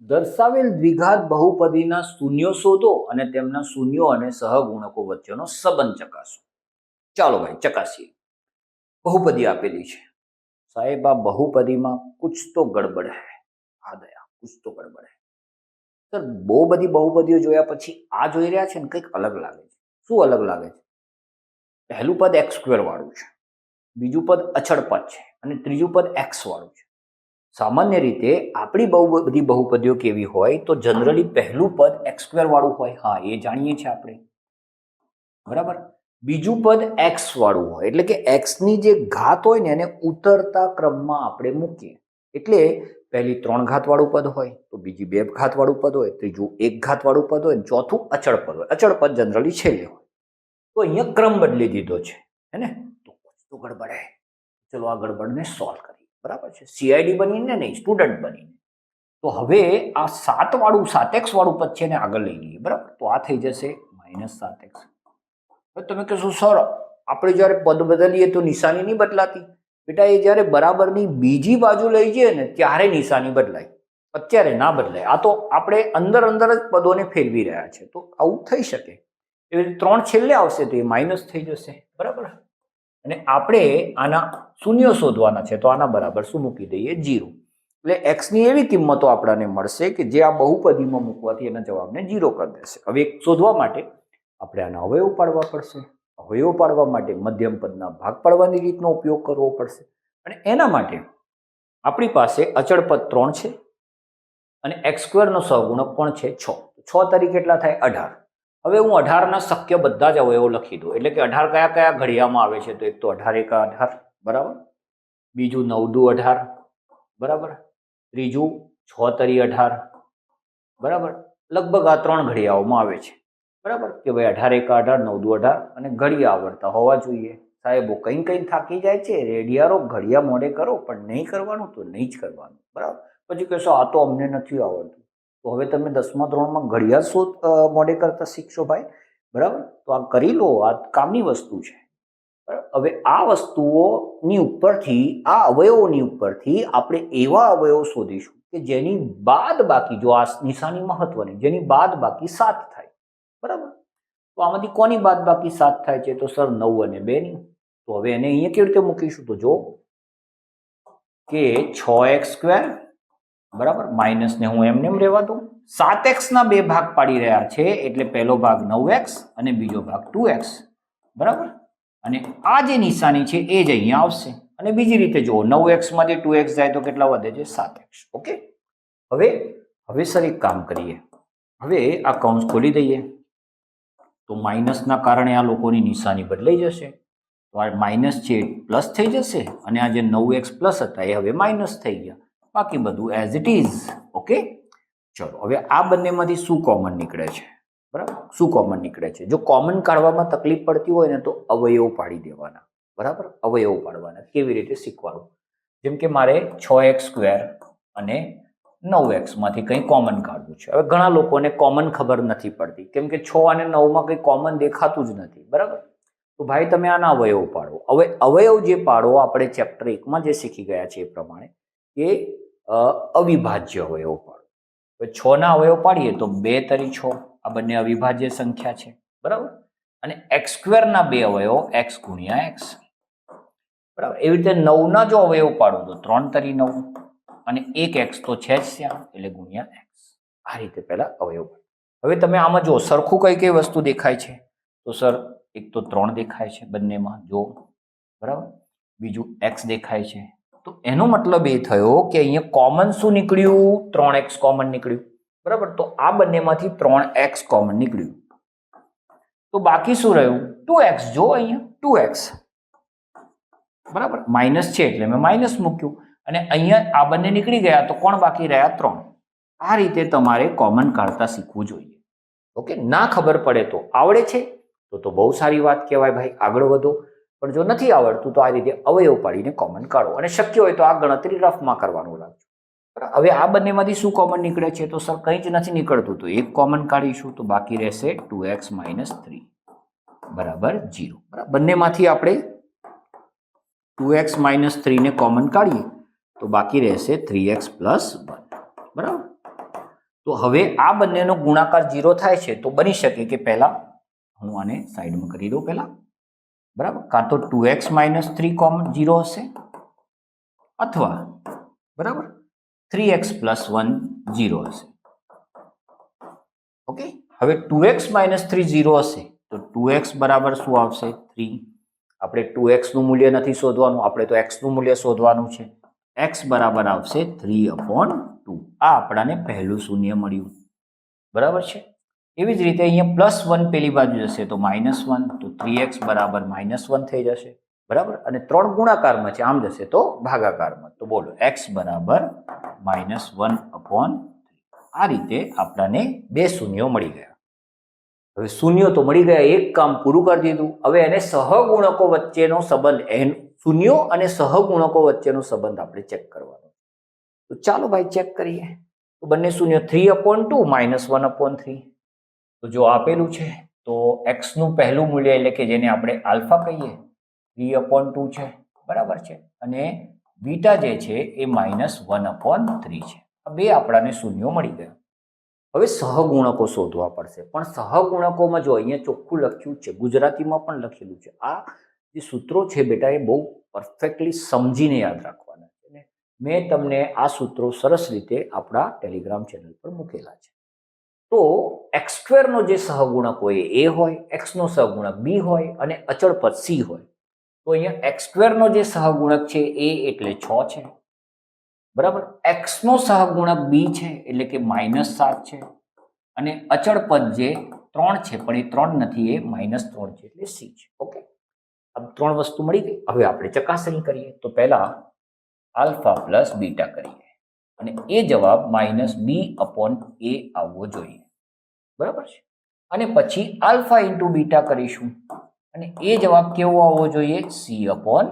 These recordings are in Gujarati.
દર્શાવેલ દ્વિઘાત બહુપદીના શૂન્યો શોધો અને તેમના શૂન્યો અને સહગુણકો વચ્ચેનો સંબંધ ચકાસો. ચાલો ભાઈ, ચકાસીએ. બહુપદી આપેલી છે. સાહેબ, આ બહુપદીમાં કુછ તો ગડબડ હૈ. આ દયા, કુછ તો ગડબડ હૈ. સર, બહુ બધી બહુપદીઓ જોયા પછી આ જોઈ રહ્યા છે ને, કંઈક અલગ લાગે છે. શું અલગ લાગે છે? પહેલું પદ એક્સ સ્ક્વેર વાળું છે. બીજું પદ અચળ પદ છે અને ત્રીજું પદ એક્સ વાળું છે. સામાન્ય રીતે આપણી બહુ બધી બહુપદીઓ કેવી હોય તો જનરલી પહેલું પદ એક્સ વાળું હોય. હા, એ જાણીએ છીએ આપણે. બરાબર? બીજું પદ એક્સ વાળું હોય. એટલે કે એક્સની જે ઘાત હોય ને એને ઉતરતા ક્રમમાં આપણે મૂકીએ. એટલે પહેલી ત્રણ ઘાતવાળું પદ હોય, તો બીજી બે ઘાતવાળું પદ હોય, ત્રીજું એક ઘાતવાળું પદ હોય ચોથું અચળ પદ હોય. અચળ પદ જનરલી છેલ્લે હોય. તો અહીંયા ક્રમ બદલી દીધો છે. હે ને? તો તો ગડબડ હે. ચલો આ ગડબડને સોલ્વ કરીએ. બરાબર છે? સીઆઈડી બનીને નહીં સ્ટુડન્ટ બનીને. તો હવે આ સાતવાળું સાત એક્સ વાળું પદ છે ને આગળ લઈ લઈએ, બરાબર? તો આ થઈ જશે માઇનસ સાત એક્સ હવે તમે કહેશો, સર, આપણે જ્યારે પદ બદલીએ તો નિશાની નહીં બદલાતી? બેટા, એ જ્યારે બરાબરની બીજી બાજુ લઈ જઈએ ને, ત્યારે નિશાની બદલાય. અત્યારે ના બદલાય. આ તો આપણે અંદર અંદર જ પદોને ફેરવી રહ્યા છે. તો આવું થઈ શકે. એવી રીતે ત્રણ છેલ્લે આવશે તો એ માઇનસ થઈ જશે. બરાબર? અને આપણે આના શૂન્ય શોધવાના છે, તો આના બરાબર શું મૂકી દઈએ? જીરો. એટલે એક્સની એવી કિંમતો આપણને મળશે કે જે આ બહુપદીમાં મૂકવાથી એના જવાબને જીરો કરી દેશે. હવે શોધવા માટે આપણે આના અવયવ પાડવા પડશે. અવયવ પાડવા માટે મધ્યમ પદના ભાગ પાડવાની રીતનો ઉપયોગ કરવો પડશે. અને એના માટે આપણી પાસે અચળ પદ ત્રણ છે અને એક્સ સ્ક્વેરનો સહગુણક પણ છે છ. છ તરીકે કેટલા થાય? અઢાર. હવે હું અઢારના શક્ય બધા જ અવયવો લખી દઉં. એટલે કે અઢાર કયા કયા ઘડિયામાં આવે છે તો એક તો અઢાર, એકા અઢાર. બરાબર? બીજું નવ દુ અઢાર. બરાબર? ત્રીજું છ તરી અઢાર. બરાબર? લગભગ આ ત્રણ ઘડિયાઓમાં આવે છે. બરાબર? કે ભાઈ અઢાર, એકા અઢાર નવ દુ અઢાર અને ઘડિયા આવડતા હોવા જોઈએ. સાહેબો, કંઈ કંઈ થાકી જાય છે? રેડિયારો ઘડિયા મોડે કરો, પણ નહીં કરવાનું તો નહીં જ કરવાનું. બરાબર? પછી કહેશો, આ તો અમને નથી આવડતું. તો હવે તમે દસમા ધોરણમાં ઘડિયાળ શોધ મોડે કરતા શીખશો ભાઈ. બરાબર? તો આ કરી લો, આ કામની વસ્તુ છે. હવે આ વસ્તુઓની ઉપરથી, આ અવયવોની ઉપરથી આપણે એવા અવયવો શોધીશું કે જેની બાદ બાકી, જો આ નિશાની મહત્વની, જેની બાદ બાકી સાત થાય. બરાબર? તો આમાંથી કોની બાદ બાકી સાત થાય છે? તો સર નવ અને બે ની તો હવે એને અહીંયા કેવી રીતે મૂકીશું? તો જો કે છ એક્સ સ્ક્વેર બરાબર? માઇનસ ને હું એમને એમ રહેવા દઉં. સાત એક્સના બે ભાગ પાડી રહ્યા છે, એટલે પહેલો ભાગ નવ એક્સ અને બીજો ભાગ ટુ એક્સ બરાબર? અને આ જે નિશાની છે, એ જ અહીંયા આવશે. અને બીજી રીતે જુઓ, નવ એક્સમાંથી ટુ એક્સ જાય તો કેટલા વધે છે? સાત એક્સ ઓકે? હવે હવે સર એક કામ કરીએ. હવે આ કૌંસ ખોલી દઈએ. તો માઇનસના કારણે આ લોકોની નિશાની બદલાઈ જશે. તો આ માઇનસ છે પ્લસ થઈ જશે અને આ જે નવ એક્સ પ્લસ હતા, એ હવે માઇનસ થઈ ગયા. બાકી બધું એઝ ઇટ ઇઝ ઓકે ચલો, હવે આ બંનેમાંથી શું કોમન નીકળે છે? બરાબર? શું કોમન નીકળે છે? જો કોમન કાઢવામાં તકલીફ પડતી હોય ને, તો અવયવ પાડી દેવાના. બરાબર? અવયવ પાડવાના. કેવી રીતે શીખવાનું જેમ કે મારે છ એક્સ સ્ક્વેર અને નવ એક્સમાંથી કંઈ કોમન કાઢવું છે. હવે ઘણા લોકોને કોમન ખબર નથી પડતી. કેમ કે છ અને નવમાં કંઈ કોમન દેખાતું જ નથી. બરાબર? તો ભાઈ, તમે આના અવયવ પાડો. હવે અવયવ જે પાડો, આપણે ચેપ્ટર એકમાં જે શીખી ગયા છે એ પ્રમાણે કે અવિભાજ્ય અવયવ પાડો હવે છ ના અવયવ પાડીએ તો બે તરી છ. આ બંને અવિભાજ્ય સંખ્યા છે. બરાબર? અને એક્સ સ્ક્વેરના બે અવયવો એક્સ ગુણ્યા એક્સ બરાબર? એવી રીતે નવના જો અવયવ પાડો તો ત્રણ તરી નવ. અને એક એક્સ તો છે જ ત્યાં, એટલે ગુણ્યા એક્સ આ રીતે પહેલાં અવયવ. હવે તમે આમાં જો સરખું કઈ કઈ વસ્તુ દેખાય છે? તો સર, એક તો ત્રણ દેખાય છે બંનેમાં જો બરાબર? બીજું એક્સ દેખાય છે. તો એનો મતલબ એ થયો કે અહીંયા કોમન શું નીકળ્યું? ત્રણ એક્સ કોમન નીકળ્યું. બરાબર? તો આ બંનેમાંથી ત્રણ એક્સ કોમન નીકળ્યું. તો બાકી શું રહ્યું? ટુ એક્સ જો અહીંયા ટુ એક્સ બરાબર? માઇનસ છે એટલે મેં માઇનસ મૂક્યું. અને અહીંયા આ બંને નીકળી ગયા તો કોણ બાકી રહ્યા? ત્રણ. આ રીતે તમારે કોમન કાઢતા શીખવું જોઈએ. ઓકે? ના ખબર પડે તો આવડે છે? તો તો બહુ સારી વાત કહેવાય ભાઈ. આગળ વધો. પણ જો નથી આવડતું, તો આ રીતે અવયવ પાડીને કોમન કાઢો. અને શક્ય હોય તો આ ગણતરી રફમાં કરવાનું રાખજો? હવે આ બંનેમાંથી શું કોમન નીકળે છે? તો સર કંઈ જ નથી નીકળતું. તો એક કોમન કાઢીશું, તો બાકી રહેશે ટુ એક્સ માઇનસ થ્રી બરાબર? જીરો બરાબર? બંનેમાંથી આપણે ટુ એક્સ માઇનસ થ્રીને કોમન કાઢીએ, તો બાકી રહેશે થ્રી એક્સ પ્લસ વન બરાબર? તો હવે આ બંનેનો ગુણાકાર ઝીરો થાય છે, તો બની શકે કે પહેલાં હું આને સાઈડમાં કરી દઉં પહેલા. બરાબર? કાં તો two x minus three common zero હશે અથવા, બરાબર? Three x plus one zero હશે. ઓકે? હવે two x minus three zero હશે, તો ટુ એક્સ બરાબર શું આવશે? થ્રી. આપણે ટુ એક્સનું મૂલ્ય નથી શોધવાનું, આપણે તો એક્સનું મૂલ્ય શોધવાનું છે. એક્સ બરાબર આવશે થ્રી અપોન ટુ. આ આપણાને પહેલું શૂન્ય મળ્યું. બરાબર છે? એવી જ રીતે અહીંયા પ્લસ વન પેલી બાજુ જશે તો માઇનસ વન તો થ્રી એક્સ બરાબર માઇનસ વન થઈ જશે. બરાબર? અને ત્રણ ગુણાકારમાં છે, આમ જશે તો ભાગાકારમાં. તો બોલો એક્સ બરાબર માઇનસ વન અપોન આ રીતે આપણાને બે શૂન્યો મળી ગયા. હવે શૂન્યો તો મળી ગયા, એક કામ પૂરું કરી દીધું. હવે એને સહગુણકો વચ્ચેનો સંબંધ, એન શૂન્યો અને સહગુણકો વચ્ચેનો સંબંધ આપણે ચેક કરવાનો તો ચાલો ભાઈ ચેક કરીએ. તો બંને શૂન્ય three upon two minus one upon three તો જો આપેલું છે, તો એક્સનું પહેલું મૂલ્ય એટલે કે જેને આપણે આલ્ફા કહીએ થ્રી અપોન ટુ છે, બરાબર છે? અને બીટા જે છે એ માઇનસ વન અપોન થ્રી છે. આ બે આપણાને શૂન્યો મળી ગયા. હવે સહગુણકો શોધવા પડશે. પણ સહગુણકોમાં જો અહીંયા ચોખ્ખું લખ્યું છે, ગુજરાતીમાં પણ લખેલું છે, આ જે સૂત્રો છે બેટા એ બહુ પરફેક્ટલી સમજીને યાદ રાખવાના છે મેં તમને આ સૂત્રો સરસ રીતે આપણા ટેલિગ્રામ ચેનલ પર મૂકેલા છે. તો એક્સ સ્ક્વેરનો જે સહગુણક હોય એ હોય એક્સનો સહગુણક બી હોય અને અચળ પદ સી હોય. તો અહીંયા એક્સ સ્ક્વેરનો જે સહગુણક છે એ એટલે છ છે. બરાબર? એક્સનો સહગુણક બી છે એટલે કે માઇનસ સાત છે. અને અચળ પદ જે ત્રણ છે, પણ એ ત્રણ નથી, એ માઇનસ ત્રણ છે એટલે સી છે. ઓકે? આ ત્રણ વસ્તુ મળી ગઈ. હવે આપણે ચકાસણી કરીએ. તો પહેલાં આલ્ફા પ્લસ બીટા કરીએ. અને એ જવાબ માઇનસ બી અપોન એ આવવો જોઈએ. બરાબર છે? અને પછી આલ્ફા ઇન્ટુ બીટા કરીશું. અને એ જવાબ કેવો આવવો જોઈએ? સી અપોન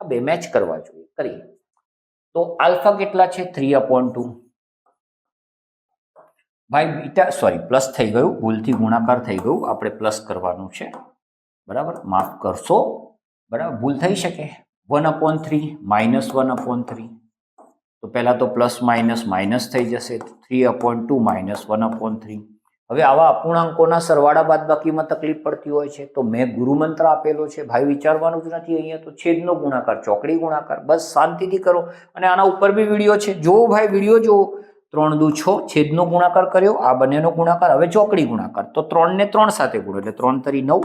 આ બે મેચ કરવા જોઈએ. કરીએ. તો આલ્ફા કેટલા છે? Three upon two. ભાઈ, બીટા, સોરી, પ્લસ થઈ ગયું. ભૂલથી ગુણાકાર થઈ ગયું. આપણે પ્લસ કરવાનું છે. બરાબર? માફ કરશો. બરાબર? ભૂલ થઈ શકે. One upon three, minus one upon three. તો પહેલાં તો પ્લસ માઇનસ માઇનસ થઈ જશે three upon two minus one upon three હવે આવા અપૂર્ણાંકોના સરવાળા બાદ બાકીમાં તકલીફ પડતી હોય છે, તો મેં ગુરુમંત્ર આપેલો છે. ભાઈ, વિચારવાનું જ નથી અહીંયા તો છેદનો ગુણાકાર, ચોકડી ગુણાકાર, બસ શાંતિથી કરો. અને આના ઉપર બી વીડિયો છે. જો ભાઈ, વીડિયો જો ત્રણ દુ છ, છેદનો ગુણાકાર કર્યો, આ બંનેનો ગુણાકાર, હવે ચોકડી ગુણાકાર. તો ત્રણને ત્રણ સાથે ગુણો, એટલે ત્રણ તરી નવ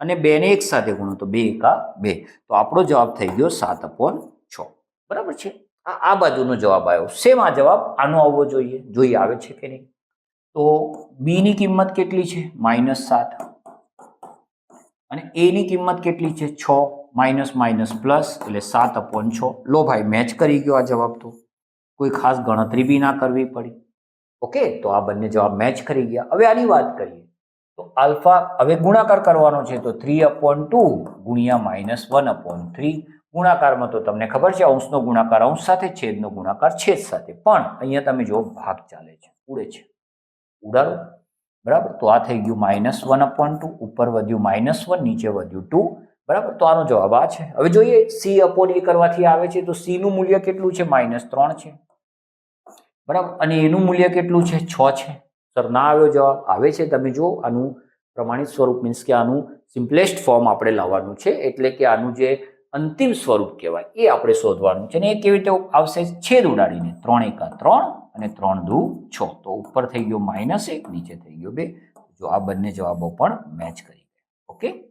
અને બેને એક સાથે ગુણો, તો બે એકા બે. તો આપણો જવાબ થઈ ગયો સાત અપોન છ. બરાબર છે? આ બાજુનો જવાબ આવ્યો. સેમ આ જવાબ? આનો આવવો જોઈએ. જોઈએ આવે છે કે નહીં? તો બીની કિંમત કેટલી છે? માઇનસ સાત. અને એની કિંમત કેટલી છે? છ. માઇનસ માઇનસ પ્લસ એટલે સાત અપોન છ. લો ભાઈ મેચ કરી ગયો આ જવાબ તો. કોઈ ખાસ ગણતરી બી ના કરવી પડી. ઓકે, તો આ બંને જવાબ મેચ કરી ગયા. હવે આની વાત કરીએ. તો આલ્ફા, હવે ગુણાકાર કરવાનો છે તો થ્રી અપોન ટુ ગુણ્યા માઇનસ વન અપોન થ્રી ગુણાકારમાં તો તમને ખબર છે, અંશનો ગુણાકાર, અંશ સાથે છેદનો ગુણાકાર, છેદ સાથે. પણ અહીંયા તમે જો ભાગ ચાલે છે, ઉડે છે. ઉડાડો. બરાબર? તો આ થઈ ગયું માઇનસ વન અપોન ટુ ઉપર વધ્યું માઇનસ વન નીચે વધ્યું ટુ બરાબર? તો આનો જવાબ આ છે. હવે જોઈએ સી અપોન એ કરવાથી આવે છે તો સીનું મૂલ્ય કેટલું છે? માઇનસ ત્રણ છે. બરાબર? અને એનું મૂલ્ય કેટલું છે? છ છે. સર, ના આવ્યો જવાબ. આવે છે. તમે જો આનું પ્રમાણિત સ્વરૂપ મીન્સ કે આનું સિમ્પલેસ્ટ ફોર્મ આપણે લાવવાનું છે. એટલે કે આનું જે અંતિમ સ્વરૂપ કહેવાય. એ આપણે શોધવાનું છે અને એ કેવી રીતે આવશે? છેદ ઉડાડીને ત્રણ એકા ત્રણ અને ત્રણ દુ છ. તો ઉપર થઈ ગયો માઇનસ એક, નીચે થઈ ગયો બે. જો આ બંને જવાબો પણ મેચ કરી ગયા. ઓકે